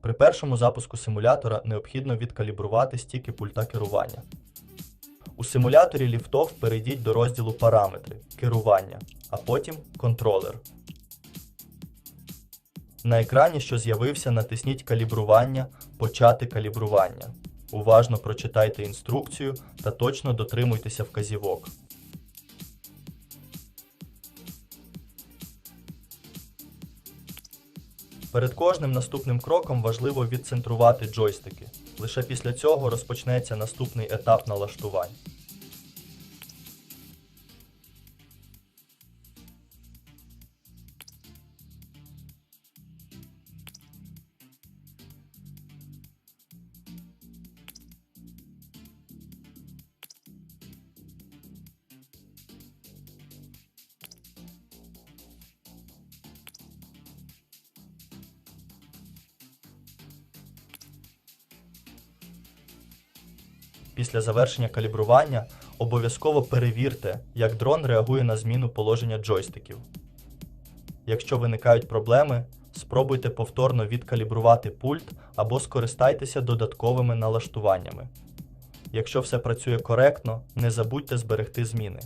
При першому запуску симулятора необхідно відкалібрувати стіки пульта керування. У симуляторі ліфтов перейдіть до розділу Параметри керування, а потім Контролер. На екрані, що з'явився, натисніть Калібрування Почати калібрування. Уважно прочитайте інструкцію та точно дотримуйтеся вказівок. Перед кожним наступним кроком важливо відцентрувати джойстики. Лише після цього розпочнеться наступний етап налаштувань. Після завершення калібрування обов'язково перевірте, як дрон реагує на зміну положення джойстиків. Якщо виникають проблеми, спробуйте повторно відкалібрувати пульт або скористайтеся додатковими налаштуваннями. Якщо все працює коректно, не забудьте зберегти зміни.